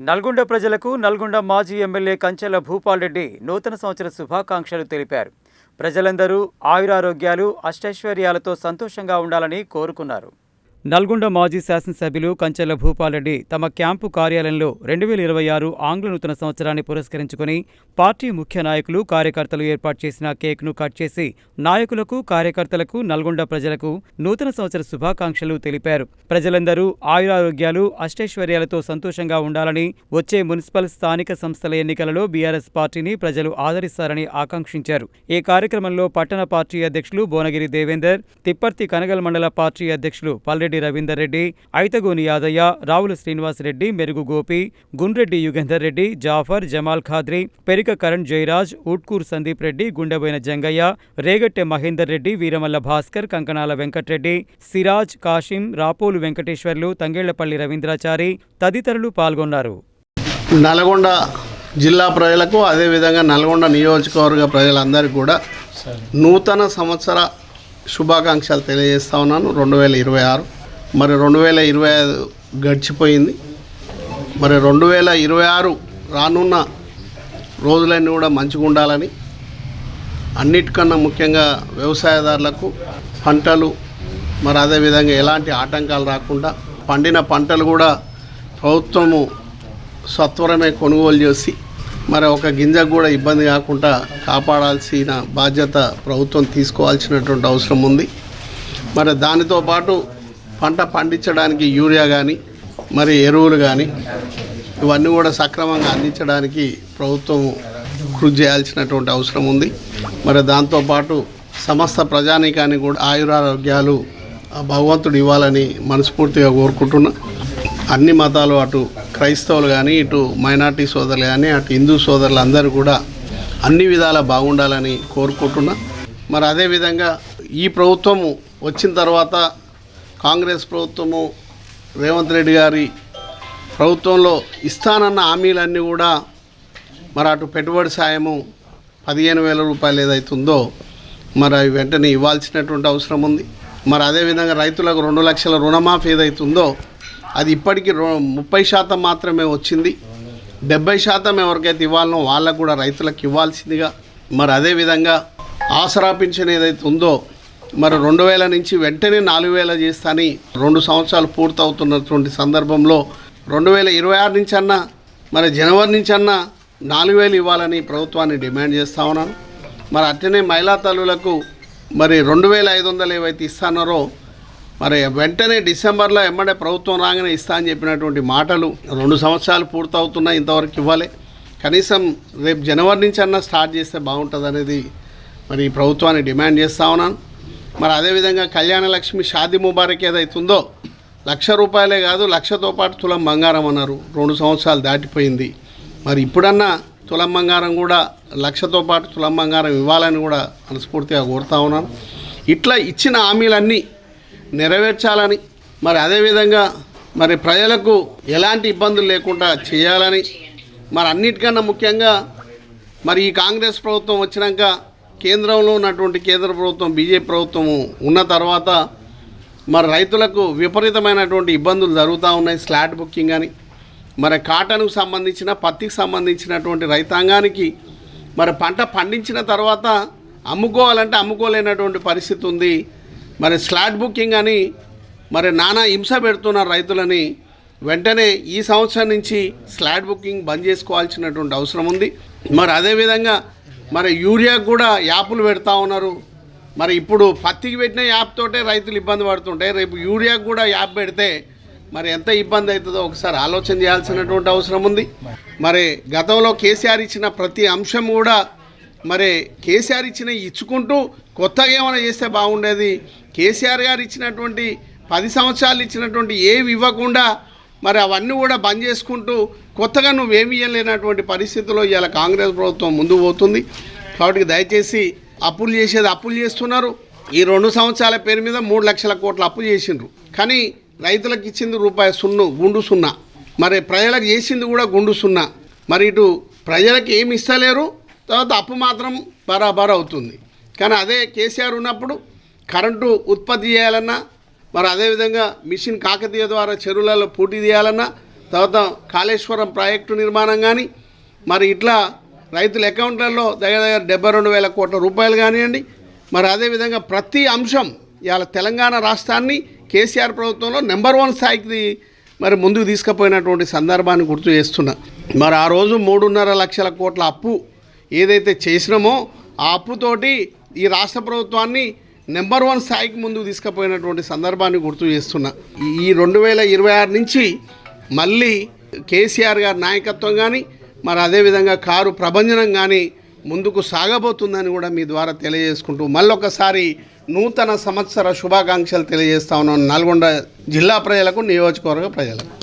నల్గొండ ప్రజలకు నల్గొండ మాజీ ఎమ్మెల్యే కంచెల భూపాల్ రెడ్డి నూతన సంవత్సర శుభాకాంక్షలు తెలిపారు. ప్రజలందరూ ఆయురారోగ్యాలు అష్టైశ్వర్యాలతో సంతోషంగా ఉండాలని కోరుకున్నారు. నల్గొండ మాజీ శాసనసభ్యులు కంచెల భూపాలరెడ్డి తమ క్యాంపు కార్యాలయంలో రెండు వేల ఇరవై ఆరు ఆంగ్ల నూతన సంవత్సరాన్ని పురస్కరించుకుని పార్టీ ముఖ్య నాయకులు కార్యకర్తలు ఏర్పాటు చేసిన కేక్ను కట్ చేసి నాయకులకు కార్యకర్తలకు నల్గొండ ప్రజలకు నూతన సంవత్సర శుభాకాంక్షలు తెలిపారు. ప్రజలందరూ ఆయురారోగ్యాలు అష్టైశ్వర్యాలతో సంతోషంగా ఉండాలని వచ్చే మున్సిపల్ స్థానిక సంస్థల ఎన్నికలలో బీఆర్ఎస్ పార్టీని ప్రజలు ఆదరిస్తారని ఆకాంక్షించారు. ఈ కార్యక్రమంలో పట్టణ పార్టీ అధ్యక్షులు భువనగిరి దేవేందర్ తిప్పర్తి కనగల్ మండల పార్టీ అధ్యక్షులు పల్లెడ్డి రవీందర్ రెడ్డి ఐతగోని యాదయ్య రావుల శ్రీనివాసరెడ్డి మెరుగు గోపి గుండ్రెడ్డి యుగంధర్ రెడ్డి జాఫర్ జమాల్ ఖాద్రి పెరిక కరణ్ జయరాజ్ ఉట్కూర్ సందీప్ రెడ్డి గుండెబోయిన జంగయ్య రేగట్టె మహేందర్ రెడ్డి వీరమల్ల భాస్కర్ కంకణాల వెంకట్రెడ్డి సిరాజ్ కాషిం రాపోలు వెంకటేశ్వర్లు తంగేళ్ళపల్లి రవీంద్రాచారి తదితరులు పాల్గొన్నారు. నల్గొండ జిల్లా ప్రజలకు అదేవిధంగా నల్గొండ నియోజకవర్గ ప్రజలందరికీ కూడా నూతన సంవత్సర శుభాకాంక్షలు తెలియజేస్తా ఉన్నాను. రెండు వేల ఇరవై ఆరు మరి రెండు వేల ఇరవై ఐదు గడిచిపోయింది. మరి రెండు వేల ఇరవై ఆరు రానున్న రోజులన్నీ కూడా మంచిగా ఉండాలని అన్నిటికన్నా ముఖ్యంగా వ్యవసాయదారులకు పంటలు మరి అదేవిధంగా ఎలాంటి ఆటంకాలు రాకుండా పండిన పంటలు కూడా ప్రభుత్వము సత్వరమే కొనుగోలు చేసి మరి ఒక గింజకు కూడా ఇబ్బంది కాకుండా కాపాడాల్సిన బాధ్యత ప్రభుత్వం తీసుకోవాల్సినటువంటి అవసరం ఉంది. మరి దానితో పాటు పంట పండించడానికి యూరియా కానీ మరి ఎరువులు కానీ ఇవన్నీ కూడా సక్రమంగా అందించడానికి ప్రభుత్వం కృషి చేయాల్సినటువంటి అవసరం ఉంది. మరి దాంతోపాటు సమస్త ప్రజానీకానికి కూడా ఆయురారోగ్యాలు ఆ భగవంతుడు ఇవ్వాలని మనస్ఫూర్తిగా కోరుకుంటున్నా. అన్ని మతాలు అటు క్రైస్తవులు కానీ ఇటు మైనార్టీ సోదరులు కానీ అటు హిందూ సోదరులు అందరూ కూడా అన్ని విధాలా బాగుండాలని కోరుకుంటున్నా. మరి అదేవిధంగా ఈ ప్రభుత్వము వచ్చిన తర్వాత కాంగ్రెస్ ప్రభుత్వము రేవంత్ రెడ్డి గారి ప్రభుత్వంలో ఇస్తానన్న హామీలన్నీ కూడా మరి అటు పెట్టుబడి సాయము పదిహేను వేల రూపాయలు ఏదైతుందో మరి అవి వెంటనే ఇవ్వాల్సినటువంటి అవసరం ఉంది. మరి అదేవిధంగా రైతులకు రెండు లక్షల రుణమాఫీ ఏదైతుందో అది ఇప్పటికీ ముప్పై శాతం మాత్రమే వచ్చింది. డెబ్బై శాతం ఎవరికైతే ఇవ్వాలనో వాళ్ళకు కూడా రైతులకు ఇవ్వాల్సిందిగా. మరి అదేవిధంగా ఆసరా పింఛన్ ఏదైతే ఉందో మరి రెండు వేల నుంచి వెంటనే నాలుగు వేల చేస్తాని రెండు సంవత్సరాలు పూర్తవుతున్నటువంటి సందర్భంలో రెండు వేల ఇరవై ఆరు నుంచి అన్నా మరి జనవరి నుంచి అన్నా నాలుగు వేలు ఇవ్వాలని ప్రభుత్వాన్ని డిమాండ్ చేస్తా ఉన్నాను. మరి అట్లనే మహిళా తల్లులకు మరి రెండు వేల ఐదు వందలు ఏవైతే ఇస్తానారో మరి వెంటనే డిసెంబర్లో ఎమ్మడే ప్రభుత్వం రాగానే ఇస్తా అని చెప్పినటువంటి మాటలు రెండు సంవత్సరాలు పూర్తవుతున్నాయి ఇంతవరకు ఇవ్వాలి. కనీసం రేపు జనవరి నుంచి అన్నా స్టార్ట్ చేస్తే బాగుంటుంది అనేది మరి ప్రభుత్వాన్ని డిమాండ్ చేస్తా ఉన్నాను. మరి అదేవిధంగా కళ్యాణ లక్ష్మి షాది ముబారక్ ఏదైతుందో లక్ష రూపాయలే కాదు లక్షతో పాటు తులం బంగారం అన్నారు. రెండు సంవత్సరాలు దాటిపోయింది. మరి ఇప్పుడన్నా తులం బంగారం కూడా లక్షతో పాటు తులం బంగారం ఇవ్వాలని కూడా మనస్ఫూర్తిగా కోరుతా ఉన్నాను. ఇట్లా ఇచ్చిన హామీలన్నీ నెరవేర్చాలని మరి అదేవిధంగా మరి ప్రజలకు ఎలాంటి ఇబ్బందులు లేకుండా చేయాలని మరి అన్నిటికన్నా ముఖ్యంగా మరి ఈ కాంగ్రెస్ ప్రభుత్వం వచ్చినాక కేంద్రంలో ఉన్నటువంటి కేంద్ర ప్రభుత్వం బీజేపీ ప్రభుత్వము ఉన్న తర్వాత మరి రైతులకు విపరీతమైనటువంటి ఇబ్బందులు జరుగుతూ ఉన్నాయి స్లాట్ బుకింగ్ అని. మరి కాటన్కు సంబంధించిన పత్తికి సంబంధించినటువంటి రైతాంగానికి మరి పంట పండించిన తర్వాత అమ్ముకోవాలంటే అమ్ముకోలేనటువంటి పరిస్థితి ఉంది. మరి స్లాట్ బుకింగ్ అని మరి నానా హింస పెడుతున్నారు రైతులని. వెంటనే ఈ సంవత్సరం నుంచి స్లాట్ బుకింగ్ బంద్ చేసుకోవాల్సినటువంటి అవసరం ఉంది. మరి అదేవిధంగా మరి యూరియాకు కూడా యాప్లు పెడతా ఉన్నారు. మరి ఇప్పుడు పత్తికి పెట్టిన యాప్తోటే రైతులు ఇబ్బంది పడుతుంటే రేపు యూరియాకు కూడా యాప్ పెడితే మరి ఎంత ఇబ్బంది అవుతుందో ఒకసారి ఆలోచన చేయాల్సినటువంటి అవసరం ఉంది. మరి గతంలో కేసీఆర్ ఇచ్చిన ప్రతి అంశం కూడా మరి కేసీఆర్ ఇచ్చిన ఇచ్చుకుంటూ కొత్తగా ఏమైనా చేస్తే బాగుండేది. కేసీఆర్ గారు ఇచ్చినటువంటి పది సంవత్సరాలు ఇచ్చినటువంటి ఏవి ఇవ్వకుండా మరి అవన్నీ కూడా బంద్ చేసుకుంటూ కొత్తగా నువ్వేమి ఇవ్వలేనటువంటి పరిస్థితిలో ఇవాళ కాంగ్రెస్ ప్రభుత్వం ముందు పోతుంది. కాబట్టి దయచేసి అప్పులు చేసేది అప్పులు చేస్తున్నారు. ఈ రెండు సంవత్సరాల పేరు మీద మూడు లక్షల కోట్ల అప్పు చేసిండ్రు. కానీ రైతులకు ఇచ్చింది రూపాయి సున్ను గుండు సున్నా. మరి ప్రజలకు చేసింది కూడా గుండు సున్నా. మరి ఇటు ప్రజలకు ఏమి ఇస్తలేరు? తర్వాత అప్పు మాత్రం బరాబర్ అవుతుంది. కానీ అదే కేసీఆర్ ఉన్నప్పుడు కరెంటు ఉత్పత్తి చేయాలన్నా మరి అదేవిధంగా మిషన్ కాకతీయ ద్వారా చెరువులలో పోటీ తీయాలన్నా తర్వాత కాళేశ్వరం ప్రాజెక్టు నిర్మాణం కానీ మరి ఇట్లా రైతుల అకౌంట్లలో దగ్గర దగ్గర డెబ్బై రెండు వేల కోట్ల రూపాయలు కానివ్వండి మరి అదేవిధంగా ప్రతి అంశం ఇవాళ తెలంగాణ రాష్ట్రాన్ని కేసీఆర్ ప్రభుత్వంలో నెంబర్ వన్ స్థాయికి మరి ముందుకు తీసుకుపోయినటువంటి సందర్భాన్ని గుర్తు చేస్తున్నా. మరి ఆ రోజు మూడున్నర లక్షల కోట్ల అప్పు ఏదైతే చేసినామో ఆ అప్పుతోటి ఈ రాష్ట్ర ప్రభుత్వాన్ని నెంబర్ వన్ స్థాయికి ముందుకు తీసుకుపోయినటువంటి సందర్భాన్ని గుర్తు చేస్తున్నా. ఈ- రెండు వేల ఇరవై ఆరు నుంచి మళ్ళీ కేసీఆర్ గారి నాయకత్వం కానీ మరి అదేవిధంగా కారు ప్రభంజనం కానీ ముందుకు సాగబోతుందని కూడా మీ ద్వారా తెలియజేసుకుంటూ మళ్ళొకసారి నూతన సంవత్సర శుభాకాంక్షలు తెలియజేస్తా ఉన్నాను నల్గొండ జిల్లా ప్రజలకు నియోజకవర్గ ప్రజలకు.